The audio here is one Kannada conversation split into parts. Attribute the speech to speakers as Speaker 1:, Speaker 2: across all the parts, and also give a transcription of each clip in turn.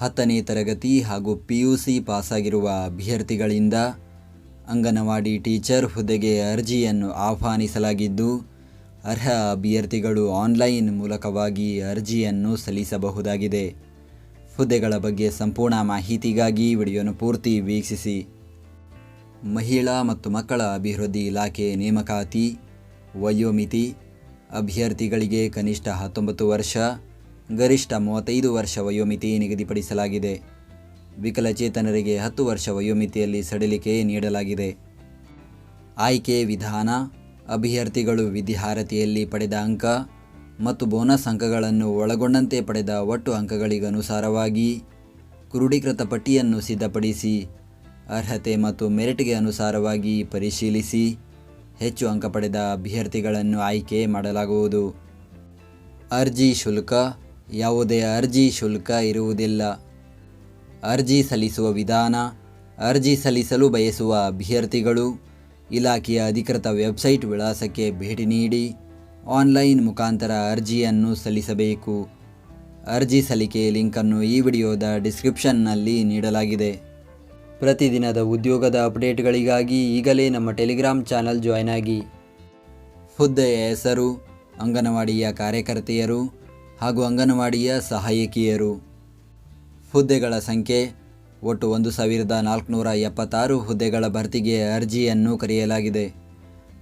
Speaker 1: ಹತ್ತನೇ ತರಗತಿ ಹಾಗೂ ಪಿ ಯು ಸಿ ಪಾಸಾಗಿರುವ ಅಭ್ಯರ್ಥಿಗಳಿಂದ ಅಂಗನವಾಡಿ ಟೀಚರ್ ಹುದ್ದೆಗೆ ಅರ್ಜಿಯನ್ನು ಆಹ್ವಾನಿಸಲಾಗಿದ್ದು, ಅರ್ಹ ಅಭ್ಯರ್ಥಿಗಳು ಆನ್ಲೈನ್ ಮೂಲಕವಾಗಿ ಅರ್ಜಿಯನ್ನು ಸಲ್ಲಿಸಬಹುದಾಗಿದೆ. ಹುದ್ದೆಗಳ ಬಗ್ಗೆ ಸಂಪೂರ್ಣ ಮಾಹಿತಿಗಾಗಿ ವಿಡಿಯೋನ ಪೂರ್ತಿ ವೀಕ್ಷಿಸಿ. ಮಹಿಳಾ ಮತ್ತು ಮಕ್ಕಳ ಅಭಿವೃದ್ಧಿ ಇಲಾಖೆ ನೇಮಕಾತಿ, ವಯೋಮಿತಿ, ಅಭ್ಯರ್ಥಿಗಳಿಗೆ ಕನಿಷ್ಠ ಹತ್ತೊಂಬತ್ತು ವರ್ಷ ಗರಿಷ್ಠ ಮೂವತ್ತೈದು ವರ್ಷ ವಯೋಮಿತಿ ನಿಗದಿಪಡಿಸಲಾಗಿದೆ. ವಿಕಲಚೇತನರಿಗೆ ಹತ್ತು ವರ್ಷ ವಯೋಮಿತಿಯಲ್ಲಿ ಸಡಿಲಿಕೆ ನೀಡಲಾಗಿದೆ. ಆಯ್ಕೆ ವಿಧಾನ, ಅಭ್ಯರ್ಥಿಗಳು ವಿದ್ಯಾರ್ಹತೆಯಲ್ಲಿ ಪಡೆದ ಅಂಕ ಮತ್ತು ಬೋನಸ್ ಅಂಕಗಳನ್ನು ಒಳಗೊಂಡಂತೆ ಪಡೆದ ಒಟ್ಟು ಅಂಕಗಳಿಗನುಸಾರವಾಗಿ ಕ್ರೋಢೀಕೃತ ಪಟ್ಟಿಯನ್ನು ಸಿದ್ಧಪಡಿಸಿ, ಅರ್ಹತೆ ಮತ್ತು ಮೆರಿಟ್ಗೆ ಅನುಸಾರವಾಗಿ ಪರಿಶೀಲಿಸಿ ಹೆಚ್ಚು ಅಂಕ ಪಡೆದ ಅಭ್ಯರ್ಥಿಗಳನ್ನು ಆಯ್ಕೆ ಮಾಡಲಾಗುವುದು. ಅರ್ಜಿ ಶುಲ್ಕ ಯಾವುದೇ ಅರ್ಜಿ ಶುಲ್ಕ ಇರುವುದಿಲ್ಲ. ಅರ್ಜಿ ಸಲ್ಲಿಸುವ ವಿಧಾನ, ಅರ್ಜಿ ಸಲ್ಲಿಸಲು ಬಯಸುವ ಅಭ್ಯರ್ಥಿಗಳು, ಇಲಾಖೆಯ ಅಧಿಕೃತ ವೆಬ್ಸೈಟ್ ವಿಳಾಸಕ್ಕೆ ಭೇಟಿ ನೀಡಿ ಆನ್ಲೈನ್ ಮುಖಾಂತರ ಅರ್ಜಿಯನ್ನು ಸಲ್ಲಿಸಬೇಕು. ಅರ್ಜಿ ಸಲ್ಲಿಕೆ ಲಿಂಕನ್ನು ಈ ವಿಡಿಯೋದ ಡಿಸ್ಕ್ರಿಪ್ಷನ್ನಲ್ಲಿ ನೀಡಲಾಗಿದೆ. ಪ್ರತಿದಿನದ ಉದ್ಯೋಗದ ಅಪ್ಡೇಟ್ಗಳಿಗಾಗಿ ಈಗಲೇ ನಮ್ಮ ಟೆಲಿಗ್ರಾಮ್ ಚಾನಲ್ ಜಾಯ್ನ್ ಆಗಿ. ಹುದ್ದೆಯ ಹೆಸರು, ಅಂಗನವಾಡಿಯ ಕಾರ್ಯಕರ್ತೆಯರು ಹಾಗೂ ಅಂಗನವಾಡಿಯ ಸಹಾಯಕಿಯರು. ಹುದ್ದೆಗಳ ಸಂಖ್ಯೆ, ಒಟ್ಟು ಒಂದು ಸಾವಿರದ ನಾಲ್ಕುನೂರ ಎಪ್ಪತ್ತಾರು ಹುದ್ದೆಗಳ ಭರ್ತಿಗೆ ಅರ್ಜಿಯನ್ನು ಕರೆಯಲಾಗಿದೆ.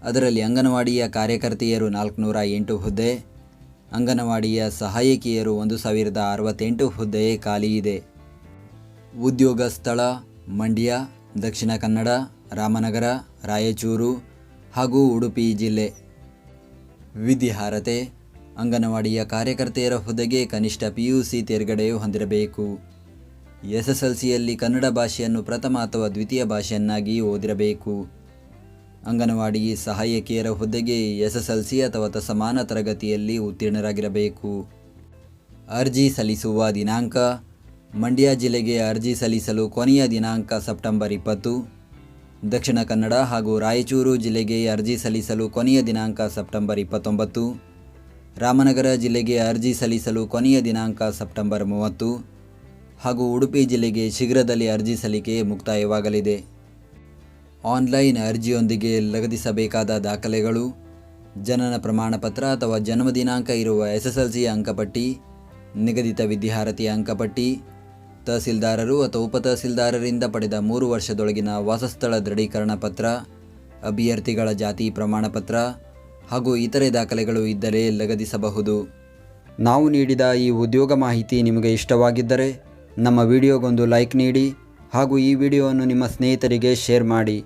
Speaker 1: ಅದರಲ್ಲಿ ಅಂಗನವಾಡಿಯ ಕಾರ್ಯಕರ್ತೆಯರು ನಾಲ್ಕುನೂರ ಎಂಟು ಹುದ್ದೆ, ಅಂಗನವಾಡಿಯ ಸಹಾಯಕಿಯರು ಒಂದು ಸಾವಿರದ ಅರವತ್ತೆಂಟು ಹುದ್ದೆ ಖಾಲಿ ಇದೆ. ಉದ್ಯೋಗ ಸ್ಥಳ, ಮಂಡ್ಯ, ದಕ್ಷಿಣ ಕನ್ನಡ, ರಾಮನಗರ, ರಾಯಚೂರು ಹಾಗೂ ಉಡುಪಿ ಜಿಲ್ಲೆ. ವಿದ್ಯಾರ್ಹತೆ ಅಂಗನವಾಡಿಯ ಕಾರ್ಯಕರ್ತೆಯರ ಹುದ್ದೆಗೆ ಕನಿಷ್ಠ ಪಿಯುಸಿ ಯು ಸಿ ತೇರ್ಗಡೆ ಹೊಂದಿರಬೇಕು. ಎಸ್ಎಸ್ಎಲ್ಸಿಯಲ್ಲಿ ಎಸ್ ಎಲ್ ಸಿಯಲ್ಲಿ ಕನ್ನಡ ಭಾಷೆಯನ್ನು ಪ್ರಥಮ ಅಥವಾ ದ್ವಿತೀಯ ಭಾಷೆಯನ್ನಾಗಿ ಓದಿರಬೇಕು. ಅಂಗನವಾಡಿ ಸಹಾಯಕಿಯರ ಹುದ್ದೆಗೆ ಎಸ್ಎಸ್ಎಲ್ಸಿ ಅಥವಾ ಸಮಾನ ತರಗತಿಯಲ್ಲಿ ಉತ್ತೀರ್ಣರಾಗಿರಬೇಕು. ಅರ್ಜಿ ಸಲ್ಲಿಸುವ ದಿನಾಂಕ ಮಂಡ್ಯ ಜಿಲ್ಲೆಗೆ ಅರ್ಜಿ ಸಲ್ಲಿಸಲು ಕೊನೆಯ ದಿನಾಂಕ ಸೆಪ್ಟೆಂಬರ್ ಇಪ್ಪತ್ತು. ದಕ್ಷಿಣ ಕನ್ನಡ ಹಾಗೂ ರಾಯಚೂರು ಜಿಲ್ಲೆಗೆ ಅರ್ಜಿ ಸಲ್ಲಿಸಲು ಕೊನೆಯ ದಿನಾಂಕ ಸೆಪ್ಟೆಂಬರ್ ಇಪ್ಪತ್ತೊಂಬತ್ತು. ರಾಮನಗರ ಜಿಲ್ಲೆಗೆ ಅರ್ಜಿ ಸಲ್ಲಿಸಲು ಕೊನೆಯ ದಿನಾಂಕ ಸೆಪ್ಟೆಂಬರ್ ಮೂವತ್ತು ಹಾಗೂ ಉಡುಪಿ ಜಿಲ್ಲೆಗೆ ಶೀಘ್ರದಲ್ಲಿ ಅರ್ಜಿ ಸಲ್ಲಿಕೆ ಮುಕ್ತಾಯವಾಗಲಿದೆ. ಆನ್ಲೈನ್ ಅರ್ಜಿಯೊಂದಿಗೆ ಲಗತ್ತಿಸಬೇಕಾದ ದಾಖಲೆಗಳು, ಜನನ ಪ್ರಮಾಣಪತ್ರ ಅಥವಾ ಜನ್ಮ ದಿನಾಂಕ ಇರುವ ಎಸ್ ಎಸ್ ಅಂಕಪಟ್ಟಿ, ನಿಗದಿತ ವಿದ್ಯಾರ್ಹತೆಯ ಅಂಕಪಟ್ಟಿ, ತಹಸೀಲ್ದಾರರು ಅಥವಾ ಉಪತಹಸೀಲ್ದಾರರಿಂದ ಪಡೆದ ಮೂರು ವರ್ಷದೊಳಗಿನ ವಾಸಸ್ಥಳ ದೃಢೀಕರಣ ಪತ್ರ, ಅಭ್ಯರ್ಥಿಗಳ ಜಾತಿ ಪ್ರಮಾಣಪತ್ರ ಹಾಗೂ ಇತರೆ ದಾಖಲೆಗಳು ಇದ್ದರೆ ಲಗದಿಸಬಹುದು. ನಾವು ನೀಡಿದ ಈ ಉದ್ಯೋಗ ಮಾಹಿತಿ ನಿಮಗೆ ಇಷ್ಟವಾಗಿದ್ದರೆ ನಮ್ಮ ವಿಡಿಯೋಗೊಂದು ಲೈಕ್ ನೀಡಿ ಹಾಗೂ ಈ ವಿಡಿಯೋವನ್ನು ನಿಮ್ಮ ಸ್ನೇಹಿತರಿಗೆ ಶೇರ್ ಮಾಡಿ.